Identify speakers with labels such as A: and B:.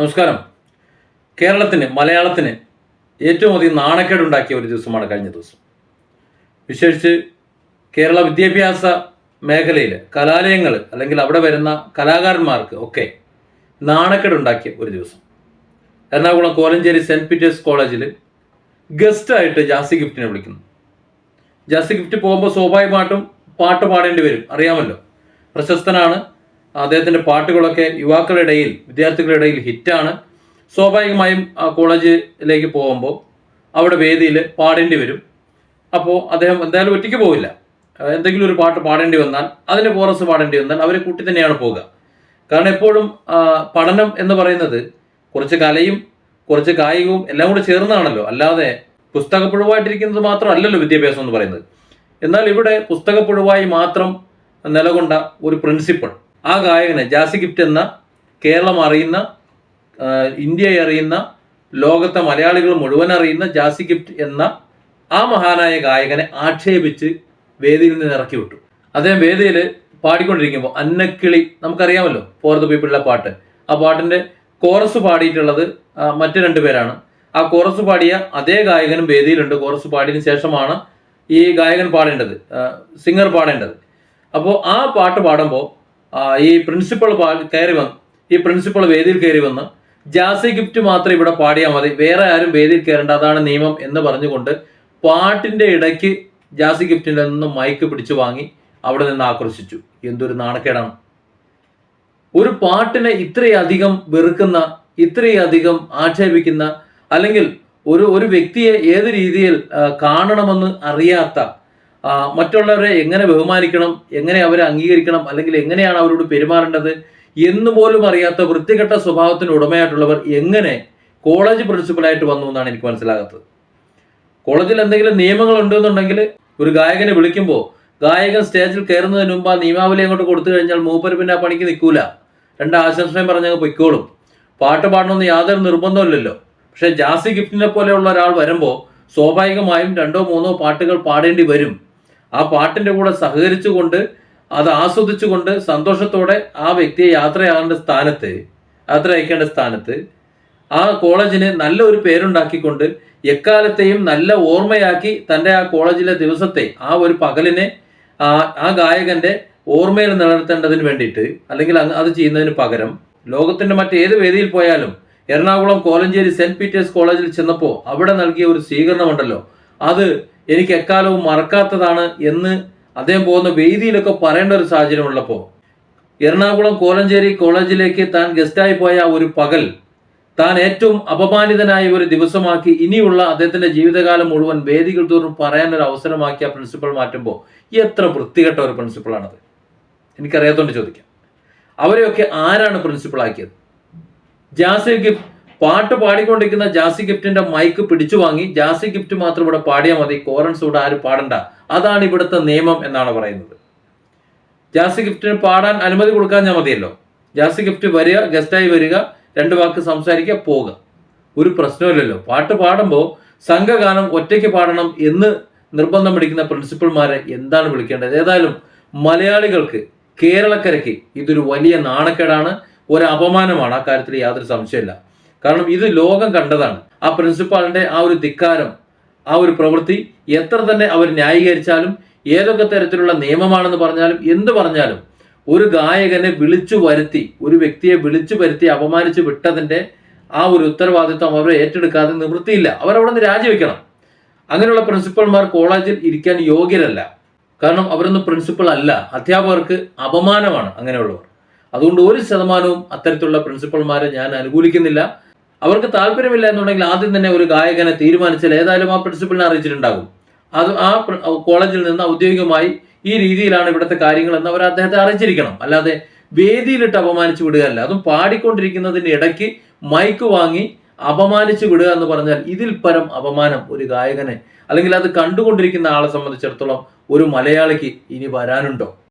A: നമസ്കാരം. കേരളത്തിന് മലയാളത്തിന് ഏറ്റവും അധികം നാണക്കേടുണ്ടാക്കിയ ഒരു ദിവസമാണ് കഴിഞ്ഞ ദിവസം. വിശേഷിച്ച് കേരള വിദ്യാഭ്യാസ മേഖലയിൽ കലാലയങ്ങൾ അല്ലെങ്കിൽ അവിടെ വരുന്ന കലാകാരന്മാർക്ക് ഒക്കെ നാണക്കേടുണ്ടാക്കിയ ഒരു ദിവസം. എറണാകുളം കോലഞ്ചേരി സെന്റ് പീറ്റേഴ്സ് കോളേജിൽ ഗസ്റ്റായിട്ട് ജാസി ഗിഫ്റ്റിനെ വിളിക്കുന്നു. ജാസി ഗിഫ്റ്റ് പോകുമ്പോൾ സ്വാഭാവികമായിട്ടും പാട്ട് പാടേണ്ടി വരും. അറിയാമല്ലോ. പ്രശസ്തനാണ്. അദ്ദേഹത്തിന്റെ പാട്ടുകളൊക്കെ യുവാക്കളുടെ ഇടയിൽ വിദ്യാർത്ഥികളുടെ ഇടയിൽ ഹിറ്റാണ്. സ്വാഭാവികമായും കോളേജിലേക്ക് പോകുമ്പോൾ അവിടെ വേദിയിൽ പാടേണ്ടി വരും. അപ്പോൾ അദ്ദേഹം എന്തായാലും ഒറ്റയ്ക്ക് പോവില്ല. എന്തെങ്കിലും ഒരു പാട്ട് പാടേണ്ടി വന്നാൽ അതിന് കോറസ് പാടേണ്ടി വന്നാൽ അവരെ കൂട്ടി തന്നെയാണ് പോവുക. കാരണം എപ്പോഴും പഠനം എന്ന് പറയുന്നത് കുറച്ച് കലയും കുറച്ച് കായികവും എല്ലാം കൂടെ ചേർന്നാണല്ലോ. അല്ലാതെ പുസ്തകപ്പുഴുവായിട്ടിരിക്കുന്നത് മാത്രമല്ലല്ലോ വിദ്യാഭ്യാസം എന്ന് പറയുന്നത്. എന്നാൽ ഇവിടെ പുസ്തകപ്പുഴുവായി മാത്രം നിലകൊണ്ട ഒരു പ്രിൻസിപ്പിൾ ആ ഗായകനെ ജാസി ഗിഫ്റ്റ് എന്ന കേരളം അറിയുന്ന ഇന്ത്യയെ അറിയുന്ന ലോകത്തെ മലയാളികൾ മുഴുവൻ അറിയുന്ന ജാസി ഗിഫ്റ്റ് എന്ന ആ മഹാനായ ഗായകനെ ആക്ഷേപിച്ച് വേദിയിൽ നിന്ന് ഇറക്കി വിട്ടു. അദ്ദേഹം വേദിയിൽ പാടിക്കൊണ്ടിരിക്കുമ്പോൾ അന്നക്കിളി നമുക്കറിയാമല്ലോ ഫോർ പീപ്പിളിലെ പാട്ട്. ആ പാട്ടിന്റെ കോറസ് പാടിയിട്ടുള്ളത് മറ്റു രണ്ട് പേരാണ്. ആ കോറസ് പാടിയ അതേ ഗായകനും വേദിയിലുണ്ട്. കോറസ് പാടിയതിനു ശേഷമാണ് ഈ ഗായകൻ പാടേണ്ടത് സിംഗർ പാടേണ്ടത്. അപ്പോൾ ആ പാട്ട് പാടുമ്പോൾ ഈ പ്രിൻസിപ്പൾ കയറി വന്ന് ഈ പ്രിൻസിപ്പൾ വേദിയിൽ കയറി വന്ന് ജാസി ഗിഫ്റ്റ് മാത്രം ഇവിടെ പാടിയാൽ മതി. വേറെ ആരും വേദിയിൽ കയറേണ്ട. അതാണ് നിയമം എന്ന് പറഞ്ഞുകൊണ്ട് പാട്ടിന്റെ ഇടയ്ക്ക് ജാസി ഗിഫ്റ്റിൽ നിന്ന് മൈക്ക് പിടിച്ചു വാങ്ങി അവിടെ നിന്ന് ആക്രോശിച്ചു എന്തൊരു നാണക്കേടാണ്. ഒരു പാട്ടിനെ ഇത്രയധികം വെറുക്കുന്ന ഇത്രയധികം ആക്ഷേപിക്കുന്ന അല്ലെങ്കിൽ ഒരു ഒരു വ്യക്തിയെ ഏത് രീതിയിൽ കാണണമെന്ന് അറിയാത്ത മറ്റുള്ളവരെ എങ്ങനെ ബഹുമാനിക്കണം എങ്ങനെ അവരെ അംഗീകരിക്കണം അല്ലെങ്കിൽ എങ്ങനെയാണ് അവരോട് പെരുമാറേണ്ടത് എന്ന് പോലും അറിയാത്ത വൃത്തികെട്ട സ്വഭാവത്തിന് ഉടമയായിട്ടുള്ളവർ എങ്ങനെ കോളേജ് പ്രിൻസിപ്പലായിട്ട് വന്നു എന്നാണ് എനിക്ക് മനസ്സിലാകാത്തത്. കോളേജിൽ എന്തെങ്കിലും നിയമങ്ങൾ ഉണ്ടെന്നുണ്ടെങ്കിൽ ഒരു ഗായകനെ വിളിക്കുമ്പോൾ ഗായകൻ സ്റ്റേജിൽ കയറുന്നതിന് മുമ്പ് ആ നിയമാവലി അങ്ങോട്ട് കൊടുത്തു കഴിഞ്ഞാൽ മൂപ്പര് പിന്നെ ആ പണിക്ക് നിൽക്കൂല. രണ്ട് ആശംസയും പറഞ്ഞങ്ങ് പൊയ്ക്കോളും. പാട്ട് പാടണമെന്ന് യാതൊരു നിർബന്ധമില്ലല്ലോ പക്ഷേ ജാസി ഗിഫ്റ്റിനെ പോലെയുള്ള ഒരാൾ വരുമ്പോൾ സ്വാഭാവികമായും രണ്ടോ മൂന്നോ പാട്ടുകൾ പാടേണ്ടി വരും. ആ പാട്ടിന്റെ കൂടെ സഹകരിച്ചുകൊണ്ട് അത് ആസ്വദിച്ചുകൊണ്ട് സന്തോഷത്തോടെ ആ വ്യക്തിയെ യാത്രയാകേണ്ട സ്ഥാനത്ത് യാത്ര അയക്കേണ്ട സ്ഥാനത്ത് ആ കോളേജിന് നല്ല ഒരു പേരുണ്ടാക്കിക്കൊണ്ട് എക്കാലത്തെയും നല്ല ഓർമ്മയാക്കി തന്റെ ആ കോളേജിലെ ദിവസത്തെ ആ ഒരു പകലിനെ ആ ഗായകന്റെ ഓർമ്മയിൽ നിലനിർത്തേണ്ടതിന് വേണ്ടിയിട്ട് അല്ലെങ്കിൽ അത് ചെയ്യുന്നതിന് പകരം ലോകത്തിന്റെ മറ്റേത് വേദിയിൽ പോയാലും എറണാകുളം കോലഞ്ചേരി സെന്റ് പീറ്റേഴ്സ് കോളേജിൽ ചെന്നപ്പോൾ അവിടെ നൽകിയ ഒരു സ്വീകരണമുണ്ടല്ലോ അത് എനിക്ക് എക്കാലവും മറക്കാത്തതാണ് എന്ന് അദ്ദേഹം പോകുന്ന വേദിയിലൊക്കെ പറയേണ്ട ഒരു സാഹചര്യം ഉള്ളപ്പോൾ എറണാകുളം കോലഞ്ചേരി കോളേജിലേക്ക് താൻ ഗസ്റ്റായി പോയ ഒരു പകൽ താൻ ഏറ്റവും അപമാനിതനായ ഒരു ദിവസമാക്കി ഇനിയുള്ള അദ്ദേഹത്തിന്റെ ജീവിതകാലം മുഴുവൻ വേദികൾ തോറും പറയാൻ ഒരു അവസരമാക്കി ആ പ്രിൻസിപ്പൾ മാറ്റുമ്പോൾ എത്ര വൃത്തികെട്ട ഒരു പ്രിൻസിപ്പളാണത് എനിക്കറിയാത്തോണ്ട് ചോദിക്കാം. അവരെയൊക്കെ ആരാണ് പ്രിൻസിപ്പളാക്കിയത് ആക്കിയത്? ജാസി ഗിഫ്റ്റ് പാട്ട് പാടിക്കൊണ്ടിരിക്കുന്ന ജാസി ഗിഫ്റ്റിന്റെ മൈക്ക് പിടിച്ചു വാങ്ങി. ജാസി ഗിഫ്റ്റ് മാത്രം ഇവിടെ പാടിയാൽ മതി. കോറൻസ് ഇവിടെ ആരും പാടണ്ട. അതാണ് ഇവിടുത്തെ നിയമം എന്നാണ് പറയുന്നത്. ജാസി ഗിഫ്റ്റിന് പാടാൻ അനുമതി കൊടുക്കാൻ ഞാൻ മതിയല്ലോ. ജാസി ഗിഫ്റ്റ് വരിക ഗസ്റ്റായി വരിക രണ്ട് വാക്ക് സംസാരിക്കുക പോവുക. ഒരു പ്രശ്നമില്ലല്ലോ പാട്ട് പാടുമ്പോൾ സംഘഗാനം ഒറ്റയ്ക്ക് പാടണം എന്ന് നിർബന്ധം പിടിക്കുന്ന പ്രിൻസിപ്പൽമാരെ എന്താണ് വിളിക്കേണ്ടത്? ഏതായാലും മലയാളികൾക്ക് കേരളക്കരയ്ക്ക് ഇതൊരു വലിയ നാണക്കേടാണ്. ഒരു അപമാനമാണ് ആ കാര്യത്തിൽ യാതൊരു സംശയമില്ല കാരണം ഇത് ലോകം കണ്ടതാണ്. ആ പ്രിൻസിപ്പാളിന്റെ ആ ഒരു ധിക്കാരം ആ ഒരു പ്രവൃത്തി എത്ര തന്നെ അവർ ന്യായീകരിച്ചാലും ഏതൊക്കെ തരത്തിലുള്ള നിയമമാണെന്ന് പറഞ്ഞാലും എന്ത് പറഞ്ഞാലും ഒരു ഗായകനെ വിളിച്ചു വരുത്തി ഒരു വ്യക്തിയെ വിളിച്ചു വരുത്തി അപമാനിച്ചു വിട്ടതിന്റെ ആ ഒരു ഉത്തരവാദിത്വം അവർ ഏറ്റെടുക്കാതെ നിവൃത്തിയില്ല. അവരവിടെ നിന്ന് രാജിവെക്കണം. അങ്ങനെയുള്ള പ്രിൻസിപ്പൽമാർ കോളേജിൽ ഇരിക്കാൻ യോഗ്യരല്ല. കാരണം അവരൊന്നും പ്രിൻസിപ്പൾ അല്ല. അധ്യാപകർക്ക് അപമാനമാണ് അങ്ങനെയുള്ളവർ. അതുകൊണ്ട് ഒരു ശതമാനവും അത്തരത്തിലുള്ള പ്രിൻസിപ്പൽമാരെ ഞാൻ അനുകൂലിക്കുന്നില്ല. അവർക്ക് താല്പര്യമില്ല എന്നുണ്ടെങ്കിൽ ആദ്യം തന്നെ ഒരു ഗായകനെ തീരുമാനിച്ചാൽ ഏതായാലും ആ പ്രിൻസിപ്പലിനെ അറിയിച്ചിട്ടുണ്ടാകും. അത് ആ കോളേജിൽ നിന്ന് ഔദ്യോഗികമായി ഈ രീതിയിലാണ് ഇവിടുത്തെ കാര്യങ്ങൾ എന്ന് അവർ അദ്ദേഹത്തെ അറിയിച്ചിരിക്കണം. അല്ലാതെ വേദിയിലിട്ട് അപമാനിച്ചു വിടുകയല്ല. അതും പാടിക്കൊണ്ടിരിക്കുന്നതിന്റെ ഇടയ്ക്ക് മൈക്ക് വാങ്ങി അപമാനിച്ചു വിടുക എന്ന് പറഞ്ഞാൽ ഇതിൽ പരം അപമാനം ഒരു ഗായകനെ അല്ലെങ്കിൽ അത് കണ്ടുകൊണ്ടിരിക്കുന്ന ആളെ സംബന്ധിച്ചിടത്തോളം ഒരു മലയാളിക്ക് ഇനി വരാനുണ്ടോ?